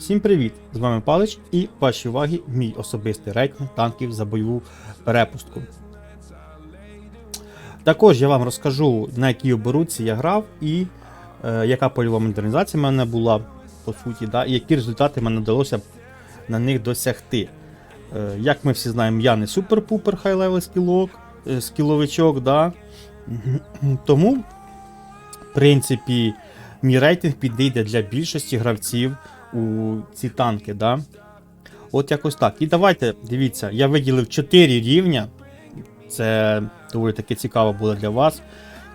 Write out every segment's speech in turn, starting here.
Всім привіт! З вами Палич і вашій увагі мій особистий рейтинг танків за бойову перепустку. Також я вам розкажу, на якій оборудці я грав і е, яка польова модернізація в мене була, по суті, да, і які результати мені вдалося на них досягти. Е, як ми всі знаємо, я не супер-пупер хай-левел скілок, е, скіловичок, да. тому, в принципі, мій рейтинг підійде для більшості гравців у ці танки. Да? От якось так. І давайте, дивіться, я виділив 4 рівня. Це доволі таки цікаво буде для вас.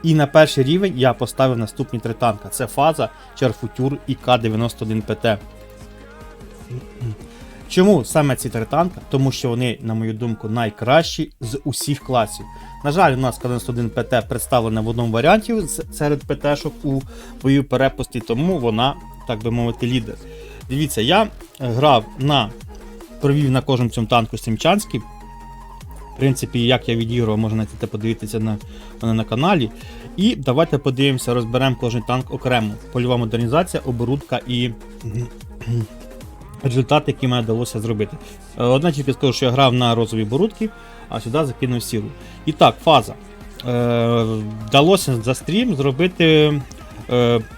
І на перший рівень я поставив наступні три танка. Це фаза, Чарфутюр і К-91ПТ. Чому саме ці три танка? Тому що вони, на мою думку, найкращі з усіх класів. На жаль, у нас К-91 ПТ представлена в одному варіанті серед ПТ-шок у бою перепусті, тому вона, так би мовити, лідер. Дивіться, я грав на провів на кожному цьому танку Сімчанський. В принципі, як я відігрував, можна знайти подивитися на, мене на каналі. І давайте подивимося, розберемо кожен танк окремо. Польова модернізація, оборудка і результати, які мені вдалося зробити. Е, Одна тільки скажу, що я грав на розовій борудки, а сюди закинув сіру. І так, фаза. Е, Вдалося за стрім зробити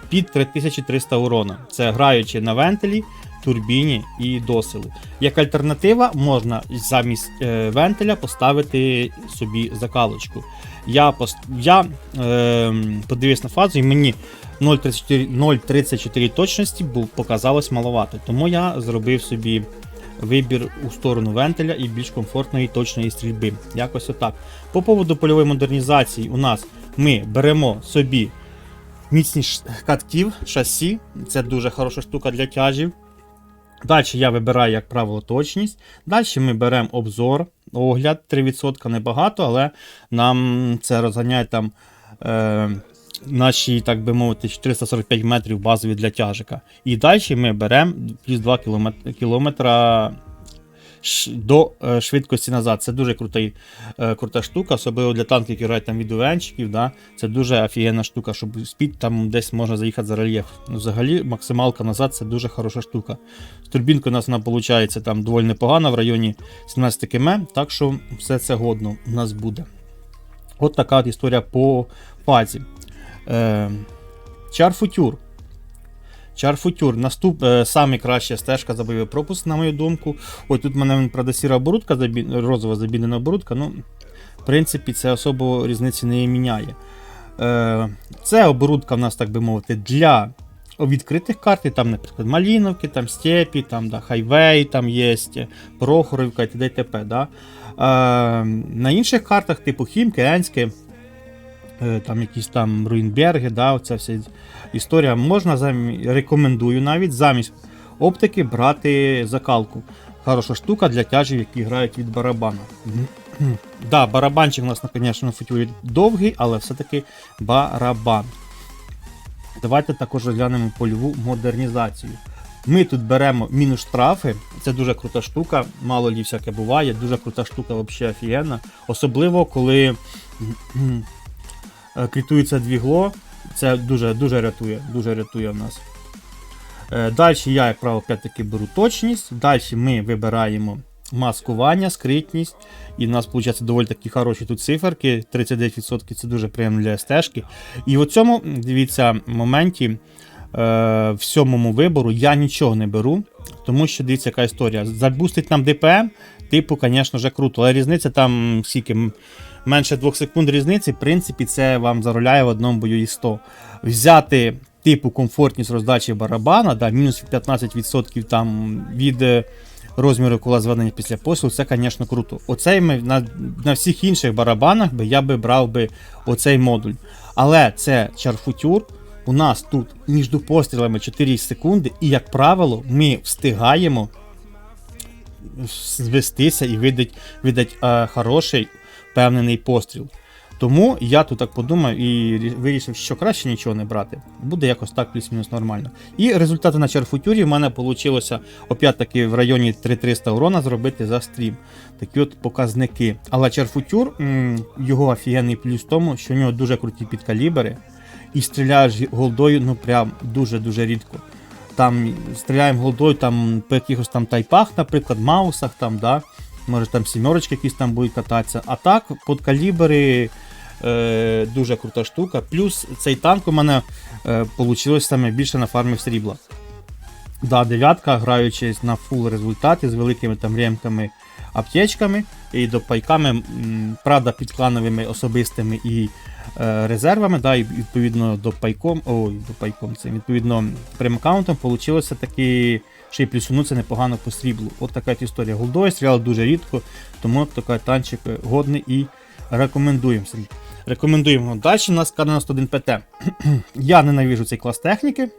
під 3300 урона. Це граючи на вентилі, турбіні і досилу. Як альтернатива, можна замість е, вентиля поставити собі закалочку. Я, пост... я е, подивився на фазу і мені 0,34 0,34 точності показалось маловато. Тому я зробив собі вибір у сторону вентиля і більш комфортної точної стрільби. Якось отак. По поводу польової модернізації у нас ми беремо собі міцність катків, шасі. Це дуже хороша штука для тяжів. Далі я вибираю, як правило, точність. Далі ми беремо обзор, огляд 3% небагато, але нам це розганяє там е, наші, так би мовити, 445 метрів базові для тяжика. І далі ми беремо плюс 2 кілометра до е, швидкості назад. Це дуже крутий, е, крута штука, особливо для танків, які грають там відеоенчиків. Да? Це дуже офігенна штука, щоб спід там десь можна заїхати за рельєф. Ну, Взагалі, максималка назад це дуже хороша штука. З турбінкою у нас вона виходить там доволі непогана в районі 17 км, так що все це годно у нас буде. От така от історія по фазі. Е, Чарфутюр. Чарфутюр. Наступ, е, саме краща стежка за бойовий пропуск, на мою думку. Ой, тут в мене правда сіра оборудка, забі... розова забінена оборудка. Ну, в принципі, це особо різниці не міняє. Е, це оборудка в нас, так би мовити, для відкритих карт, там, наприклад, Маліновки, там Степі, там да, Хайвей, там є Прохоровка і т.д. Да? Е, на інших картах, типу Хімки, Енське, там якісь там Руїнберги, да, оця вся історія. Можна замі... рекомендую навіть замість оптики брати закалку. Хороша штука для тяжів, які грають від барабана. да, барабанчик у нас, звісно, футюрі довгий, але все-таки барабан. Давайте також розглянемо польову модернізацію. Ми тут беремо мінус штрафи, це дуже крута штука, мало лі всяке буває, дуже крута штука, взагалі офігенна. Особливо, коли е, двігло, це дуже, дуже рятує, дуже рятує в нас. Далі я, як правило, опять-таки беру точність. Далі ми вибираємо маскування, скритність. І в нас виходить доволі такі хороші тут циферки. 39% це дуже приємно для стежки. І в цьому, дивіться, моменті е, в сьомому вибору я нічого не беру, тому що дивіться, яка історія. Забустить нам ДПМ, типу, звісно круто, але різниця там скільки менше 2 секунд різниці, в принципі, це вам зароляє в одному бою і 100. Взяти типу комфортність роздачі барабана, да, мінус 15% там від е, розміру кола зведення після посилу, це, звісно, круто. Оцей ми на, на всіх інших барабанах би я би брав би оцей модуль. Але це чарфутюр. У нас тут між пострілами 4 секунди, і, як правило, ми встигаємо звестися і видать, видать е, хороший впевнений постріл. Тому я тут так подумав і вирішив, що краще нічого не брати. Буде якось так плюс-мінус нормально. І результати на черфутюрі в мене вийшло опять-таки в районі 3300 урона зробити за стрім. Такі от показники. Але черфутюр, його офігенний плюс в тому, що у нього дуже круті підкалібри. І стріляєш голдою, ну прям дуже-дуже рідко. там стріляємо голдою там, по якихось там тайпах, наприклад, маусах, там, да, може там сімерочки якісь там будуть кататися. А так, під калібри е, дуже крута штука. Плюс цей танк у мене е, вийшло саме більше на фармі срібла. Да, дев'ятка, граючись на фул результаті з великими там ремками, аптечками і допайками, м, правда, підклановими особистими і е, резервами, да, і відповідно до пайком, ой, до пайком, це відповідно прем-аккаунтом вийшло таки ще й плюсунутися непогано по сріблу. От така історія. Голдою стріляли дуже рідко, тому така танчик е, годний і рекомендуємо. Рекомендуємо. Далі у нас К91 ПТ. Я ненавижу цей клас техніки.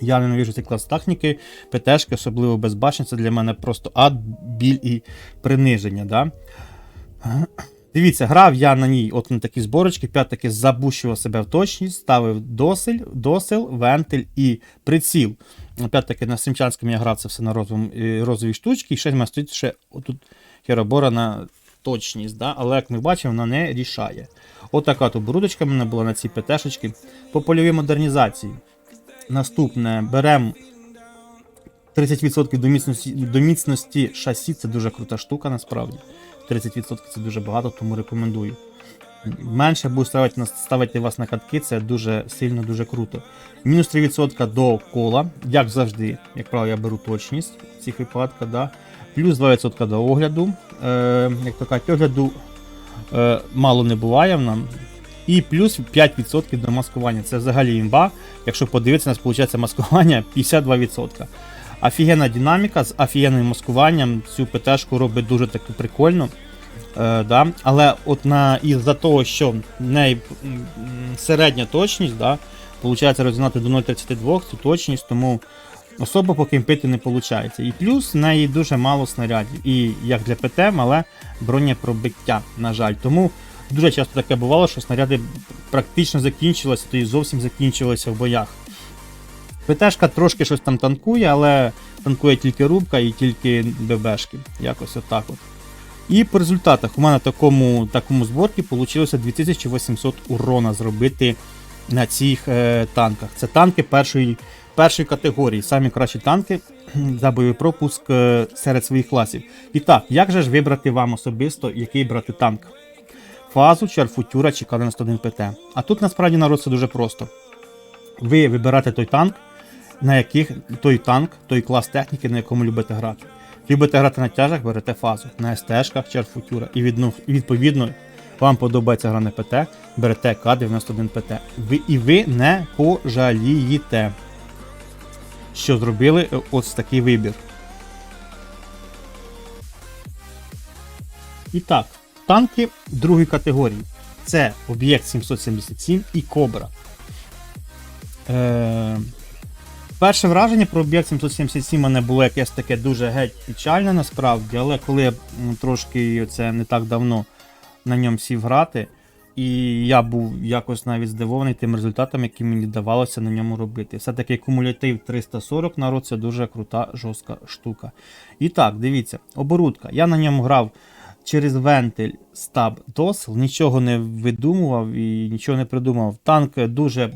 Я ненавижу цей клас техніки, ПТшки, особливо безбашення, це для мене просто ад, біль і приниження. Да? Дивіться, грав я на ній от на такі зборочки, п'ять-таки забущував себе в точність, ставив досель, досил, вентиль і приціл. Опять-таки на Сімчанському я грав це все на розовій штучці, і ще мене стоїть ще отут херобора на точність, да? але як ми бачимо, вона не рішає. Отака тут брудочка в мене була на цій ПТшечці. По польовій модернізації. Наступне беремо 30% до міцності, до міцності шасі, це дуже крута штука насправді. 30% це дуже багато, тому рекомендую. Менше буде ставити, ставити вас на катки, це дуже сильно, дуже круто. Мінус 3% до кола, як завжди, як правило, я беру точність в цих випадках. Да? Плюс 2% до огляду. Е, як то кажуть, огляду е, мало не буває в нам. І плюс 5% до маскування. Це взагалі імба. Якщо подивитися, у нас виходить маскування 52%. Офігенна динаміка з офігенним маскуванням. Цю ПТшку робить дуже таки прикольно. Е, да? Але от на із-за того, що в неї середня точність, да? виходить розігнати до 0,32 цю точність, тому особо покимпити не виходить. І плюс в неї дуже мало снарядів. І як для ПТ, мале бронепробиття, на жаль. Тому дуже часто таке бувало, що снаряди практично закінчилися, то і зовсім закінчилися в боях. ПТшка трошки щось там танкує, але танкує тільки рубка і тільки ББшки. Якось отак от. І по результатах у мене такому, такому зборці вийшло 2800 урона зробити на цих е, танках. Це танки першої, першої категорії, самі кращі танки за бойовий пропуск е, серед своїх класів. І так, як же ж вибрати вам особисто, який брати танк? Фазу, Чарфутюра чи К91 ПТ. А тут насправді народ це дуже просто. Ви вибираєте той танк, на яких той танк, той клас техніки, на якому любите грати. Любите грати на тяжах, берете фазу, на СТ-шках Чарфутюра. І відповідно вам подобається гра на ПТ, берете К91 ПТ. Ви, і ви не пожалієте, що зробили е, ось такий вибір. І так, танки другої категорії. Це об'єкт 777 і Кобра. Е, перше враження про об'єкт 777 у мене було якесь таке дуже геть печальне насправді, але коли я трошки це не так давно на ньому сів грати, і я був якось навіть здивований тим результатом, які мені давалося на ньому робити. Все-таки кумулятив 340 народ це дуже крута, жорстка штука. І так, дивіться, оборудка. Я на ньому грав через вентиль стаб досл, нічого не видумував і нічого не придумав. Танк дуже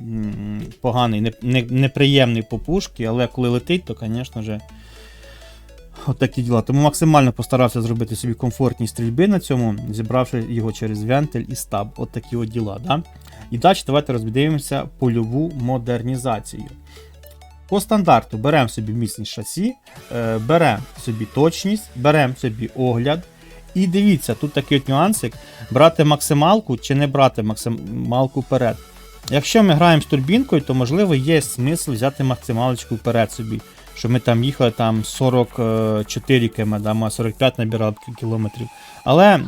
поганий, не, не, неприємний по пушки, але коли летить, то, звісно ж, такі діла. Тому максимально постарався зробити собі комфортні стрільби на цьому, зібравши його через вентиль і стаб. От такі от діла. Да? І далі давайте роздивимося польову модернізацію. По стандарту беремо собі міцність шасі, е, беремо собі точність, беремо собі огляд. І дивіться, тут такий от нюансик: брати максималку чи не брати максималку вперед. Якщо ми граємо з турбінкою, то можливо є смисл взяти максималочку вперед собі. Щоб ми там їхали там 44 км, да, ми 45 набирали кілометрів. Але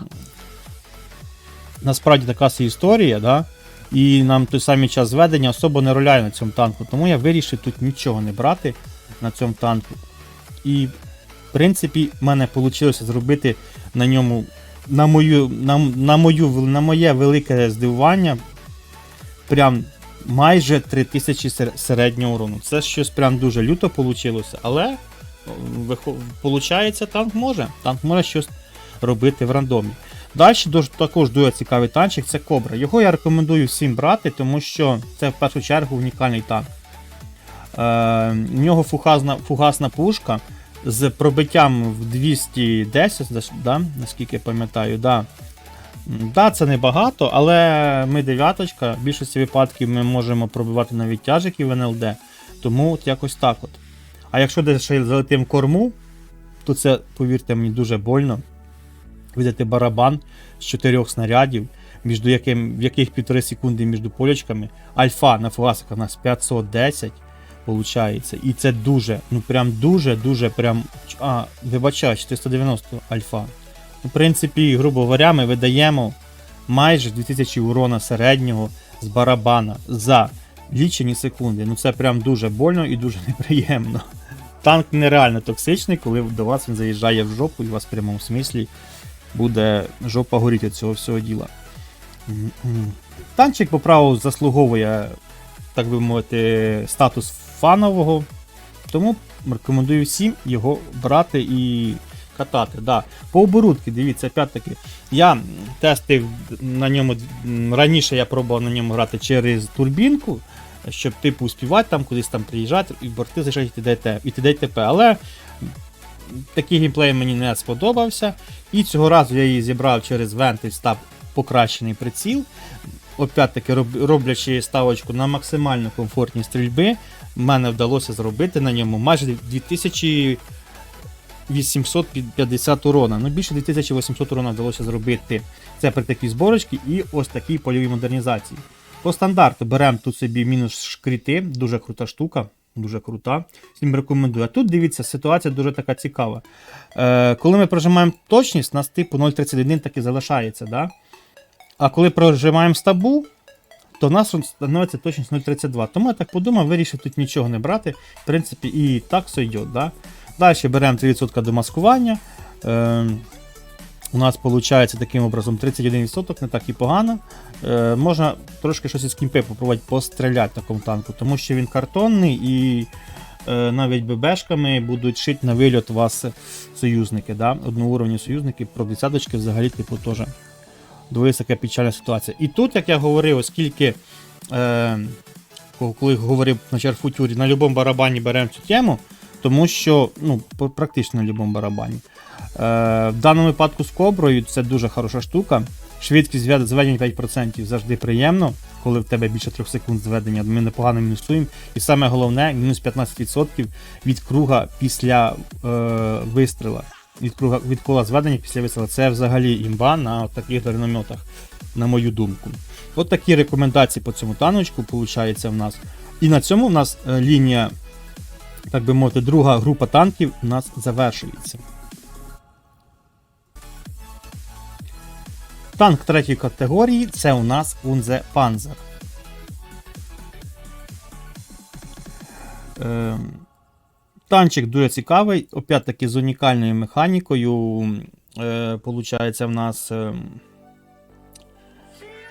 насправді така собі історія, да? і нам той самий час зведення особо не роляє на цьому танку. Тому я вирішив тут нічого не брати на цьому танку. І в принципі, в мене вийшло зробити на ньому, на мою, на, на, мою, на моє велике здивування, прям майже 3000 середнього урону. Це щось прям дуже люто вийшло, але виходить, танк може. Танк може щось робити в рандомі. Далі також дуже цікавий танчик це Кобра. Його я рекомендую всім брати, тому що це в першу чергу унікальний танк. у нього фугасна, фугасна пушка з пробиттям в 210, да, наскільки я пам'ятаю, да. Да, це небагато, але ми дев'яточка, в більшості випадків ми можемо пробивати навіть тяжики в НЛД, тому от якось так от. А якщо десь ще залетим корму, то це, повірте мені, дуже больно. Видати барабан з чотирьох снарядів, між яким, в яких півтори секунди між полячками. Альфа на фугасиках у нас 510 получається. І це дуже, ну прям дуже-дуже прям. А, вибачаю, 490 альфа. В принципі, грубо говоря, ми видаємо майже 2000 урона середнього з барабана за лічені секунди. Ну це прям дуже больно і дуже неприємно. Танк нереально токсичний, коли до вас він заїжджає в жопу, і у вас в прямому смислі буде жопа горіти цього всього діла. Танчик по праву заслуговує, так би мовити, статус фанового. Тому рекомендую всім його брати і катати. Да. По оборудки, дивіться, опять-таки, я тестив на ньому раніше я пробував на ньому грати через турбінку, щоб типу співати там, кудись там приїжджати, і борти заїжджати і т.д. і т.п. Але такий геймплей мені не сподобався. І цього разу я її зібрав через венти став покращений приціл. Опять-таки, роблячи ставочку на максимально комфортні стрільби, мене вдалося зробити на ньому майже 2850 урона. Ну, більше 2800 урона вдалося зробити. Це при такій зборочці і ось такій польовій модернізації. По стандарту беремо тут собі мінус шкріти, дуже крута штука. Дуже крута. Всім рекомендую. А тут дивіться, ситуація дуже така цікава. Е, коли ми прожимаємо точність, у нас типу 0,31 так і залишається. Да? А коли прожимаємо стабу, то в нас становиться точність 0,32. Тому я так подумав, вирішив тут нічого не брати. В принципі, і так все. Да? Далі беремо 3% до маскування. Е, у нас виходить таким образом 31%, не так і погано. Е, можна трошки щось із кімпи попробувати постріляти такому танку, тому що він картонний і е, навіть ББшками будуть шити на вильот вас союзники. Да? Одноуровні союзники, про десяточки взагалі типу теж доволі така печальна ситуація. І тут, як я говорив, оскільки е, коли говорив на черфутюрі, на будь-якому барабані беремо цю тему, тому що ну, практично на будь-якому барабані. Е, в даному випадку з коброю це дуже хороша штука. Швидкість звед- зведення 5% завжди приємно, коли в тебе більше 3 секунд зведення. Ми непогано мінусуємо. І саме головне, мінус 15% від круга після е, вистріла. Від, кола зведення після вистріла. Це взагалі імба на таких дальнометах, на мою думку. От такі рекомендації по цьому таночку, виходить, в нас. І на цьому в нас е, лінія, так би мовити, друга група танків у нас завершується. Танк третьої категорії це у нас Унзе Панзер. Е, танчик дуже цікавий, опять-таки з унікальною механікою. Е, получається в нас е,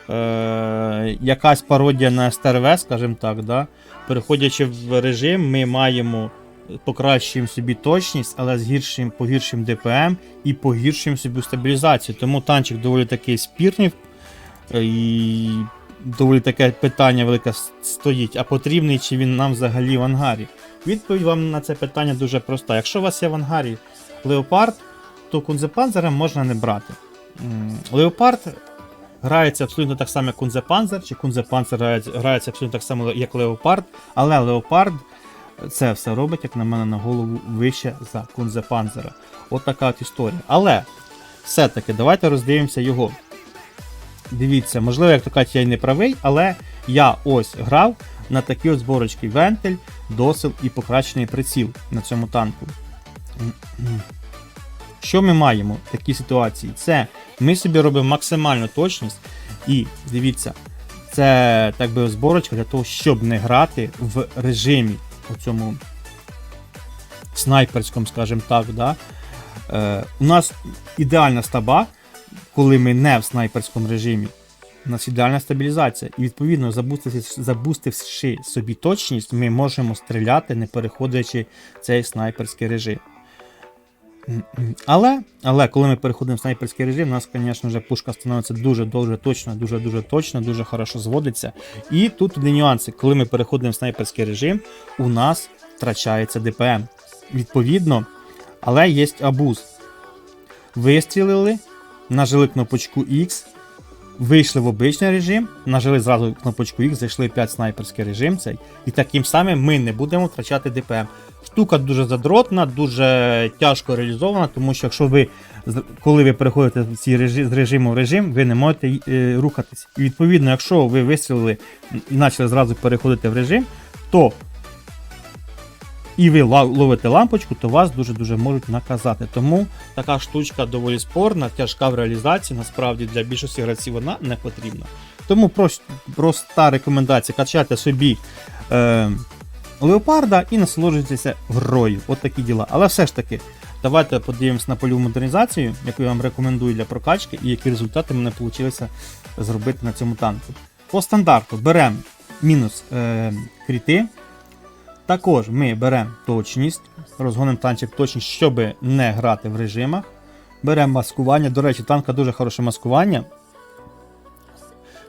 е, якась пародія на СТРВ, скажімо так. Да? Переходячи в режим, ми маємо покращуємо собі точність, але з гіршим, погіршим ДПМ і погіршуємо собі стабілізацію. Тому танчик доволі такий спірний е, і доволі таке питання велике стоїть. А потрібний чи він нам взагалі в ангарі? Відповідь вам на це питання дуже проста. Якщо у вас є в ангарі Леопард, то Кунзепанзера можна не брати. Леопард грається абсолютно так само, як Кунзепанзер, чи Кунзепанзер грається, абсолютно так само, як Леопард, але Леопард це все робить, як на мене, на голову вище за Кунзепанзера. От така от історія. Але все-таки давайте роздивимося його. Дивіться, можливо, як то кажуть, я й не правий, але я ось грав на такі от зборочки вентиль, досил і покращений приціл на цьому танку. Що ми маємо в такій ситуації? Це ми собі робимо максимальну точність, і дивіться, це так би зборочка для того, щоб не грати в режимі у цьому снайперському, скажімо так. Да? Е, у нас ідеальна стаба, коли ми не в снайперському режимі. Нас ідеальна стабілізація. І відповідно, забустивши, собі точність, ми можемо стріляти, не переходячи цей снайперський режим. Але, але коли ми переходимо в снайперський режим, у нас, звісно пушка становиться дуже-дуже точно, дуже-дуже точно, дуже хорошо зводиться. І тут один нюанси. Коли ми переходимо в снайперський режим, у нас втрачається ДПМ. Відповідно, але є абуз. Вистрілили, нажали кнопочку X, вийшли в обичний режим, нажали зразу кнопочку X, зайшли 5 снайперський режим цей, і таким самим ми не будемо втрачати ДПМ. Штука дуже задротна, дуже тяжко реалізована, тому що якщо ви, коли ви переходите з режиму в режим, ви не можете е, рухатись. І відповідно, якщо ви вистрілили і почали зразу переходити в режим, то і ви ловите лампочку, то вас дуже-дуже можуть наказати. Тому така штучка доволі спорна, тяжка в реалізації. Насправді для більшості гравців вона не потрібна. Тому прос- проста рекомендація: качайте собі е, леопарда і насолоджуйтеся грою. От такі діла. Але все ж таки, давайте подивимось на польову модернізацію, яку я вам рекомендую для прокачки, і які результати мене вийшло зробити на цьому танку. По стандарту беремо мінус е, кріти. Також ми беремо точність, розгонимо танчик точність, щоб не грати в режимах. Беремо маскування. До речі, танка дуже хороше маскування.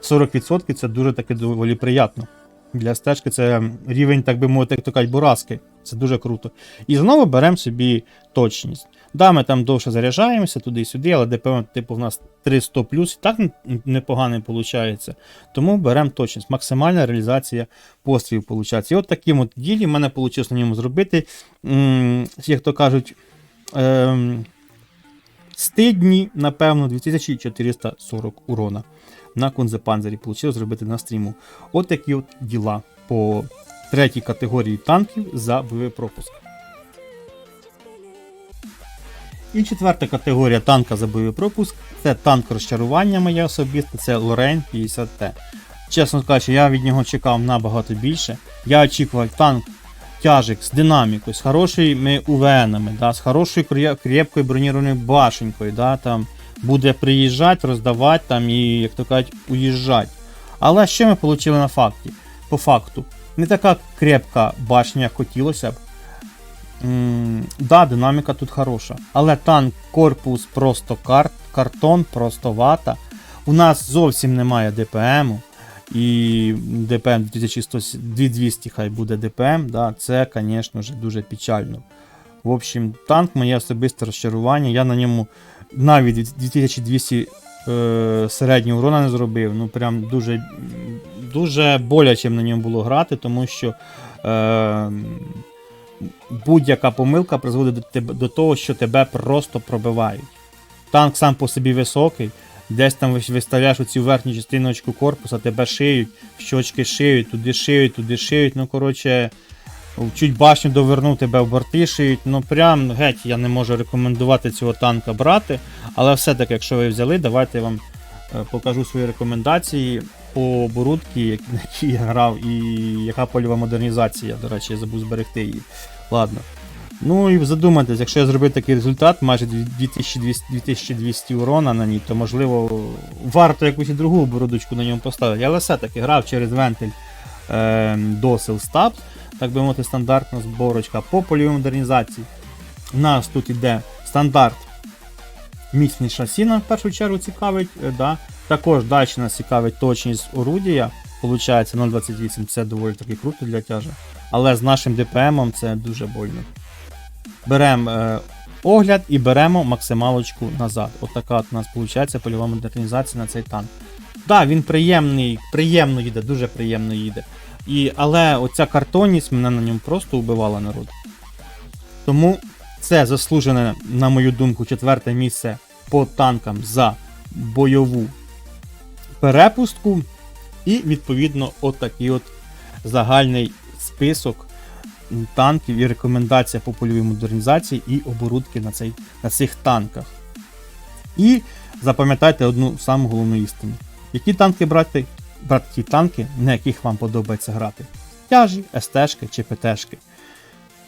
40% це дуже таки доволі приємно. Для стежки це рівень, так би мовити, як то кажуть, бураски. Це дуже круто. І знову беремо собі точність. Да, ми там довше заряджаємося туди-сюди, але ДПМ, типу, в нас 300 плюс і так непогано виходить. Тому беремо точність. Максимальна реалізація пострілів виходить. І от таким от ділі в мене вийшло на ньому зробити, як то кажуть, ем, стидні, напевно, 2440 урона. На Конзепанзері вийшло зробити на стріму. От такі от діла по третій категорії танків за бойовий пропуск. І четверта категорія танка за бойовий пропуск це танк розчарування моє особисте, це Лорейн 50Т. Чесно кажучи, я від нього чекав набагато більше. Я очікував танк тяжик з динамікою, з хорошими УВНами, да, з хорошою крепкою бронірованою башенькою. Да, там, буде приїжджати, роздавати там, і, як то кажуть, уїжджати. Але що ми отримали на факті? По факту, не така крепка башня, хотілося б. М, да, динаміка тут хороша. Але танк, корпус просто кар- картон, просто вата. У нас зовсім немає ДПМу. І ДПМ 2100, 2200 хай буде ДПМ. Да, це, звісно ж, дуже печально. В общем, танк моє особисте розчарування. Я на ньому навіть 2200 е, середнього урона не зробив. Ну, прям дуже, дуже боляче на ньому було грати, тому що. Е, будь-яка помилка призводить до, до того, що тебе просто пробивають. Танк сам по собі високий, десь там вис- виставляєш оцю верхню частиночку корпуса, тебе шиють, щочки шиють, туди шиють, туди шиють. Ну, коротше, чуть башню довернув, тебе шиють. Ну прям геть я не можу рекомендувати цього танка брати. Але все-таки, якщо ви взяли, давайте я вам е, покажу свої рекомендації по оборудці, на якій я грав, і яка польова модернізація. До речі, я забув зберегти її. Ладно. Ну і задумайтесь, якщо я зробив такий результат, майже 2200, 2200 урона на ній, то можливо варто якусь і другу оборудочку на ньому поставити. Але все-таки грав через вентиль е, Dosel Stabs, так би мовити, стандартна зборочка. По польовій модернізації у нас тут іде стандарт міцний шасі, нам в першу чергу цікавить. е, Да. Також далі нас цікавить точність орудія. Получається 0,28, це доволі таки круто для тяжа. Але з нашим ДПМом це дуже больно. Беремо е, огляд і беремо максималочку назад. Отака от у нас виходить польова модернізація на цей танк. Так, да, він приємний, приємно їде, дуже приємно їде. І, але оця картонність мене на ньому просто убивала народ. Тому це заслужене, на мою думку, четверте місце по танкам за бойову перепустку. І відповідно отакий от загальний список танків і рекомендація по польовій модернізації і оборудки на, цей, на цих танках. І запам'ятайте одну саму головну істину. Які танки брати? Брати ті танки, на яких вам подобається грати. Тяжі, СТшки чи ПТшки.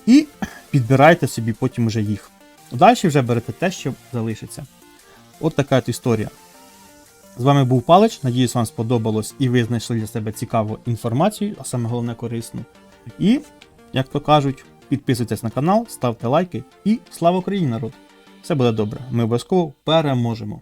І підбирайте собі потім уже їх. Далі вже берете те, що залишиться. От така от історія. З вами був Палич. Надіюсь, вам сподобалось і ви знайшли для себе цікаву інформацію, а саме головне корисну. І, як то кажуть, підписуйтесь на канал, ставте лайки і слава Україні, народ! Все буде добре. Ми обов'язково переможемо.